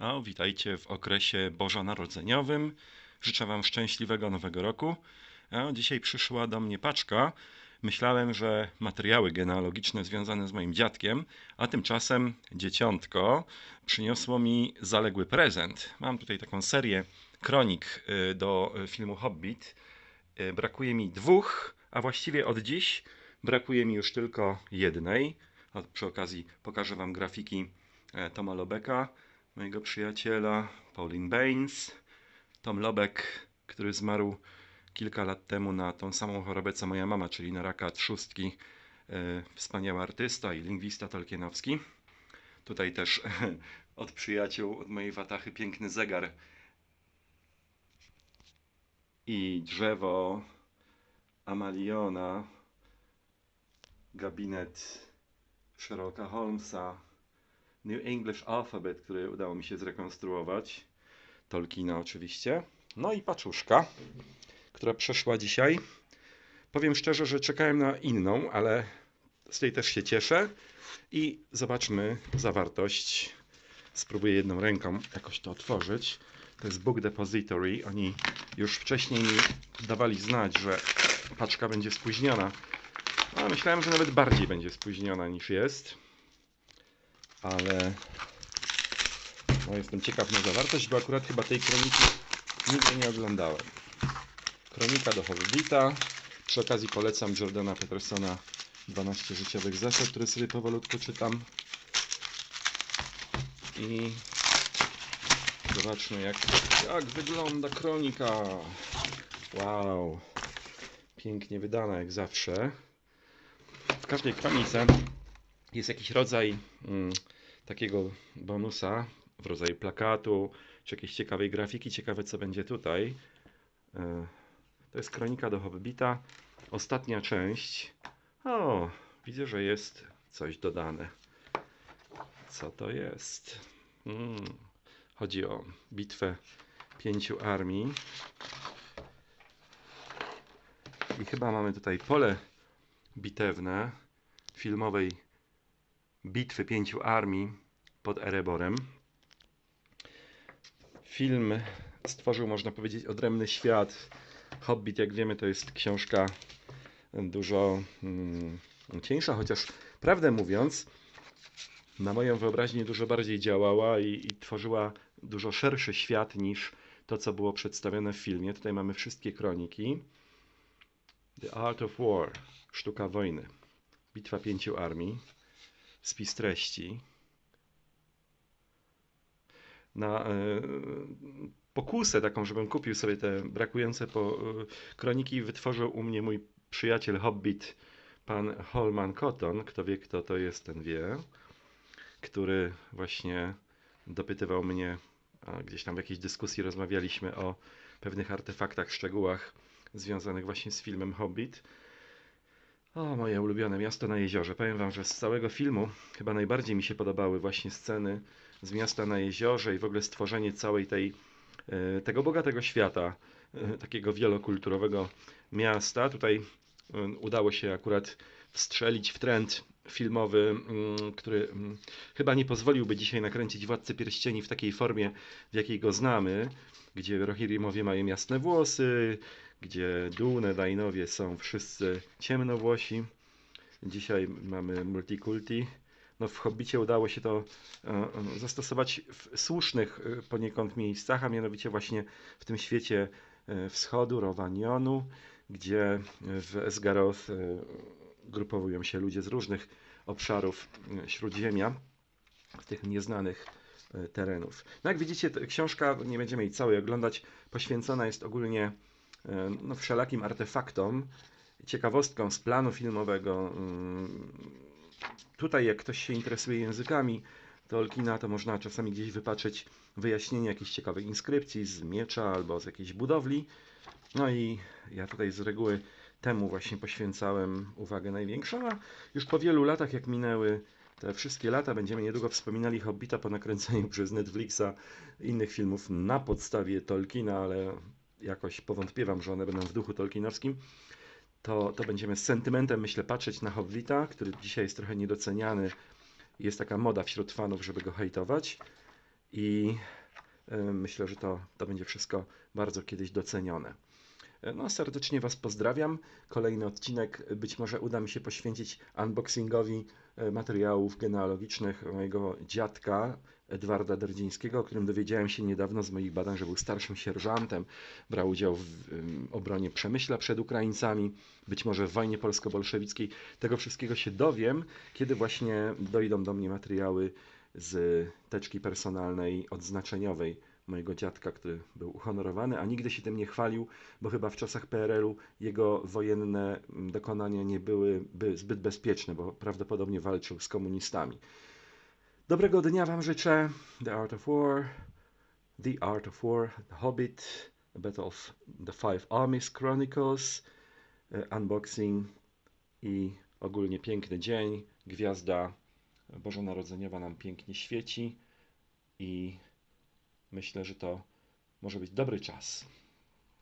O, witajcie w okresie bożonarodzeniowym. Życzę Wam szczęśliwego nowego roku. O, dzisiaj przyszła do mnie paczka. Myślałem, że materiały genealogiczne związane z moim dziadkiem, a tymczasem dzieciątko przyniosło mi zaległy prezent. Mam tutaj taką serię kronik y, do y, filmu Hobbit. Y, Brakuje mi dwóch, a właściwie od dziś brakuje mi już tylko jednej. Przy okazji pokażę Wam grafiki e, Toma Lobeka, mojego przyjaciela, Pauline Baines. Tom Lobek, który zmarł kilka lat temu na tą samą chorobę co moja mama, czyli na raka trzustki. E, Wspaniały artysta i lingwista tolkienowski. Tutaj też od przyjaciół, od mojej watachy piękny zegar i drzewo Amaliona, gabinet Sherlocka Holmesa, New English Alphabet, który udało mi się zrekonstruować, Tolkiena oczywiście, no i paczuszka, która przeszła dzisiaj. Powiem szczerze, że czekałem na inną, ale z tej też się cieszę i zobaczmy zawartość. Spróbuję jedną ręką jakoś to otworzyć. To jest Book Depository. Oni już wcześniej mi dawali znać, że paczka będzie spóźniona. A myślałem, że nawet bardziej będzie spóźniona niż jest. Ale no, jestem ciekaw na zawartość, bo akurat chyba tej kroniki nigdy nie oglądałem. Kronika do Hobbita. Przy okazji polecam Jordana Petersona 12 życiowych zasad, które sobie powolutku czytam. I zobaczmy jak, jak wygląda kronika. Wow. Pięknie wydana jak zawsze. W każdej kronice jest jakiś rodzaj mm, takiego bonusa w rodzaju plakatu, czy jakiejś ciekawej grafiki. Ciekawe co będzie tutaj. E, To jest kronika do Hobbita. Ostatnia część. O, widzę, że jest coś dodane. Co to jest? Mm, chodzi o bitwę pięciu armii. I chyba mamy tutaj pole bitewne filmowej bitwy pięciu armii pod Ereborem. Film stworzył, można powiedzieć, odrębny świat. Hobbit, jak wiemy, to jest książka dużo mm, cieńsza, chociaż prawdę mówiąc, na moją wyobraźnię dużo bardziej działała i, i tworzyła dużo szerszy świat niż to, co było przedstawione w filmie. Tutaj mamy wszystkie kroniki. The Art of War, sztuka wojny, bitwa pięciu armii, spis treści. Na e, pokusę taką, żebym kupił sobie te brakujące po, e, kroniki, wytworzył u mnie mój przyjaciel Hobbit, pan Holman Cotton. Kto wie, kto to jest, ten wie. Który właśnie dopytywał mnie, a gdzieś tam w jakiejś dyskusji rozmawialiśmy o pewnych artefaktach, szczegółach związanych właśnie z filmem Hobbit. O, moje ulubione miasto na jeziorze. Powiem wam, że z całego filmu chyba najbardziej mi się podobały właśnie sceny z miasta na jeziorze i w ogóle stworzenie całej tej, e, tego bogatego świata, e, takiego wielokulturowego miasta. Tutaj e, udało się akurat wstrzelić w trend filmowy, mm, który mm, chyba nie pozwoliłby dzisiaj nakręcić Władcy Pierścieni w takiej formie, w jakiej go znamy, gdzie Rohirrimowie mają jasne włosy, gdzie Dunedainowie są wszyscy ciemnowłosi. Dzisiaj mamy multikulti. No, w Hobbicie udało się to e, e, zastosować w słusznych e, poniekąd miejscach, a mianowicie właśnie w tym świecie wschodu, Rowanionu, gdzie w Esgaroth grupowują się ludzie z różnych obszarów e, Śródziemia, z tych nieznanych e, terenów. No jak widzicie, książka, nie będziemy jej całej oglądać, poświęcona jest ogólnie e, no, wszelakim artefaktom, ciekawostkom z planu filmowego. Mm, Tutaj, jak ktoś się interesuje językami Tolkiena, to można czasami gdzieś wypatrzeć wyjaśnienie jakichś ciekawych inskrypcji z miecza albo z jakiejś budowli. No i ja tutaj z reguły temu właśnie poświęcałem uwagę największą, a już po wielu latach, jak minęły te wszystkie lata, będziemy niedługo wspominali Hobbita po nakręceniu przez Netflixa innych filmów na podstawie Tolkiena, ale jakoś powątpiewam, że one będą w duchu tolkienowskim. To, to będziemy z sentymentem, myślę, patrzeć na Hobbita, który dzisiaj jest trochę niedoceniany. Jest taka moda wśród fanów, żeby go hejtować. i e, myślę, że to, to będzie wszystko bardzo kiedyś docenione. E, No, serdecznie Was pozdrawiam. Kolejny odcinek być może uda mi się poświęcić unboxingowi e, materiałów genealogicznych mojego dziadka Edwarda Derdzińskiego, o którym dowiedziałem się niedawno z moich badań, że był starszym sierżantem, brał udział w obronie Przemyśla przed Ukraińcami, być może w wojnie polsko-bolszewickiej. Tego wszystkiego się dowiem, kiedy właśnie dojdą do mnie materiały z teczki personalnej odznaczeniowej mojego dziadka, który był uhonorowany, a nigdy się tym nie chwalił, bo chyba w czasach PRL-u jego wojenne mm, dokonania nie były by zbyt bezpieczne, bo prawdopodobnie walczył z komunistami. Dobrego dnia Wam życzę. The Art of War, The Art of War, The Hobbit, The Battle of the Five Armies Chronicles, e, unboxing i ogólnie piękny dzień. Gwiazda bożonarodzeniowa nam pięknie świeci i myślę, że to może być dobry czas.